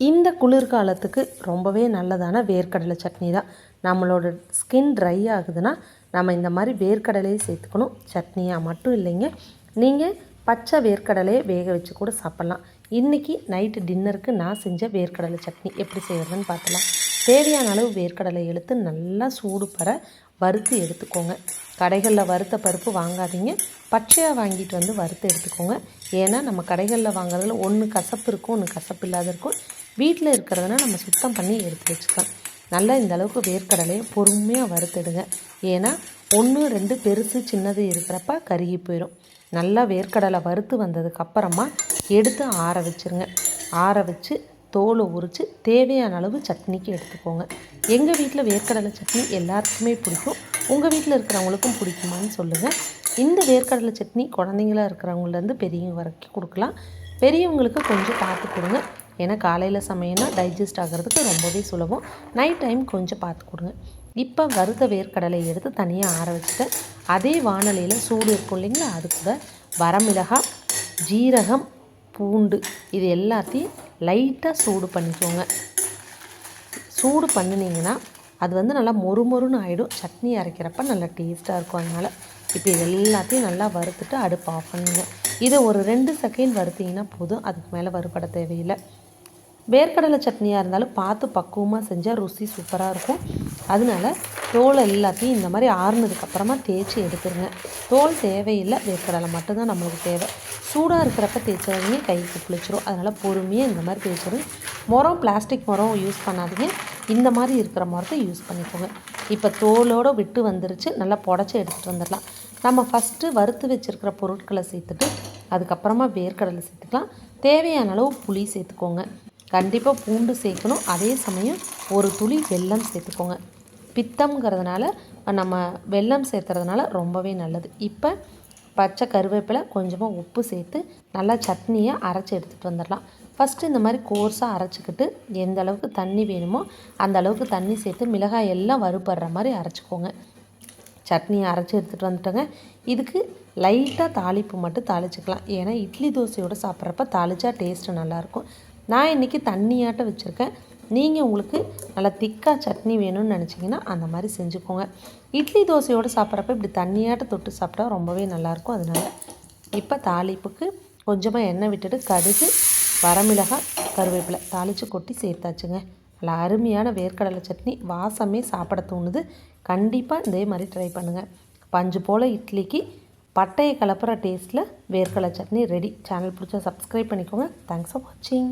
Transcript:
இந்த குளிர்காலத்துக்கு ரொம்பவே நல்லதான வேர்க்கடலை சட்னி தான். நம்மளோட ஸ்கின் ட்ரை ஆகுதுன்னா நம்ம இந்த மாதிரி வேர்க்கடலையை சேர்த்துக்கணும். சட்னியாக மட்டும் இல்லைங்க. நீங்கள் பச்சை வேர்க்கடலையை வேக வச்சு கூட சாப்பிட்லாம். இன்றைக்கி நைட்டு டின்னருக்கு நான் செஞ்ச வேர்க்கடலை சட்னி எப்படி செய்கிறதுன்னு பார்க்கலாம் தேவையான அளவு வேர்க்கடலை எடுத்து நல்லா சூடு பெற வறுத்து எடுத்துக்கோங்க. கடைகளில் வறுத்த பருப்பு வாங்காதீங்க. பச்சையாக வாங்கிட்டு வந்து வறுத்து எடுத்துக்கோங்க. ஏன்னா நம்ம கடைகளில் வாங்குறதுல ஒன்று கசப்பு இருக்கும் ஒன்று கசப்பு இல்லாத இருக்கும். வீட்டில் இருக்கிறதுனா நம்ம சுத்தம் பண்ணி எடுத்து வச்சுக்கலாம். நல்லா இந்த அளவுக்கு வேர்க்கடலையை பொறுமையாக வறுத்துடுங்க. ஏன்னா ஒன்று ரெண்டு பெருசு சின்னது இருக்கிறப்ப கருகி போயிடும் நல்லா வேர்க்கடலை வறுத்து வந்ததுக்கப்புறமா எடுத்து ஆற வச்சுருங்க. ஆற வச்சு தோலை உரித்து தேவையான அளவு சட்னிக்கு எடுத்துக்கோங்க. எங்கள் வீட்டில் வேர்க்கடலை சட்னி எல்லாருக்குமே பிடிக்கும். உங்கள் வீட்டில் இருக்கிறவங்களுக்கும் பிடிக்குமான்னு சொல்லுங்கள் இந்த வேர்க்கடலை சட்னி குழந்தைங்களா இருக்கிறவங்கலேருந்து பெரியவங்க வரைக்கும் கொடுக்கலாம். பெரியவங்களுக்கு கொஞ்சம் பார்த்து கொடுங்க. ஏன்னா காலையில் சமையல்னா டைஜஸ்ட் ஆகிறதுக்கு ரொம்பவே சுலபம். நைட் டைம் கொஞ்சம் பார்த்து கொடுங்க. இப்போ வறுத்த வேர்க்கடலை எடுத்து தனியாக ஆற வச்சுட்டு அதே வானலியில் சூடு இருக்கும் இல்லைங்களா அது கூட வரமிளகாய் ஜீரகம் பூண்டு இது எல்லாத்தையும் லைட்டாக சூடு பண்ணிக்கோங்க. சூடு பண்ணினீங்கன்னா அது வந்து நல்லா மொறு மொறுன்னு ஆகிடும் சட்னி அரைக்கிறப்ப நல்லா டேஸ்ட்டாக இருக்கும் அதனால். இப்போ இது எல்லாத்தையும் நல்லா வறுத்துட்டு அடுப்பு ஆஃப் பண்ணுங்க. இதை ஒரு ரெண்டு செகண்ட் வறுத்தீங்கன்னா போதும். அதுக்கு மேலே வறுபட தேவையில்லை. வேர்க்கடலை சட்னியாக இருந்தாலும் பார்த்து பக்குவமாக செஞ்சால் ருசி சூப்பராக இருக்கும். அதனால தோல் எல்லாத்தையும் இந்த மாதிரி ஆறுனதுக்கப்புறமா தேய்ச்சி எடுத்துருங்க. தோல் தேவையில்லை வேர்க்கடலை மட்டும்தான் நம்மளுக்கு தேவை. சூடாக இருக்கிறப்ப தேய்ச்சவங்க கைக்கு குளிச்சிரும் அதனால் பொறுமையாக இந்த மாதிரி தேய்ச்சிடும் முறம் பிளாஸ்டிக் முறம் யூஸ் பண்ணாதீங்க. இந்த மாதிரி இருக்கிற முறத்தை யூஸ் பண்ணிக்கோங்க. இப்போ தோலோடு விட்டு வந்துருச்சு நல்லா புடச்சி எடுத்துகிட்டு வந்துடலாம். நம்ம ஃபஸ்ட்டு வறுத்து வச்சுருக்கிற பொருட்களை சேர்த்துட்டு அதுக்கப்புறமா வேர்க்கடலை சேர்த்துக்கலாம். தேவையான அளவு புளி சேர்த்துக்கோங்க. கண்டிப்பாக பூண்டு சேர்க்கணும். அதே சமயம் ஒரு துளி வெல்லம் சேர்த்துக்கோங்க. பித்தம்ங்கிறதுனால நம்ம வெல்லம் சேர்த்துறதுனால ரொம்பவே நல்லது. இப்போ பச்சை கருவேப்பிலை கொஞ்சமாக உப்பு சேர்த்து நல்லா சட்னியை அரைச்சி எடுத்துகிட்டு வந்துடலாம். ஃபஸ்ட்டு இந்த மாதிரி கோர்ஸாக அரைச்சிக்கிட்டு எந்த அளவுக்கு தண்ணி வேணுமோ அந்த அளவுக்கு தண்ணி சேர்த்து மிளகாய் எல்லாம் வறுபடுற மாதிரி அரைச்சிக்கோங்க. சட்னியை அரைச்சி எடுத்துகிட்டு வந்துட்டோங்க. இதுக்கு லைட்டாக தாளிப்பு மட்டும் தாளிச்சிக்கலாம். ஏன்னா இட்லி தோசையோடு சாப்பிட்றப்ப தாளிச்சா டேஸ்ட்டு நல்லாயிருக்கும் நான் இன்றைக்கி தண்ணியாட்ட வச்சுருக்கேன். நீங்கள் உங்களுக்கு நல்லா திக்காக சட்னி வேணும்னு நினச்சிங்கன்னா அந்த மாதிரி செஞ்சுக்கோங்க. இட்லி தோசையோடு சாப்பிட்றப்ப இப்படி தண்ணியாட்ட தொட்டு சாப்பிட்டா ரொம்பவே நல்லாயிருக்கும். அதனால் இப்போ தாளிப்புக்கு கொஞ்சமாக எண்ணெய் விட்டுட்டு கடுகு வரமிளகாய் கருவேப்பிலை தாளித்து கொட்டி சேர்த்தாச்சுங்க. நல்லா அருமையான வேர்க்கடலை சட்னி வாசமே சாப்பிட தோணுது. கண்டிப்பாக இதே மாதிரி ட்ரை பண்ணுங்கள் பஞ்சு போல் இட்லிக்கு பட்டையை கலப்புற டேஸ்ட்டில் வேர்க்கடலை சட்னி ரெடி சேனல் பிடிச்சா சப்ஸ்கிரைப் பண்ணிக்கோங்க. தேங்க்ஸ் ஃபார் வாட்சிங்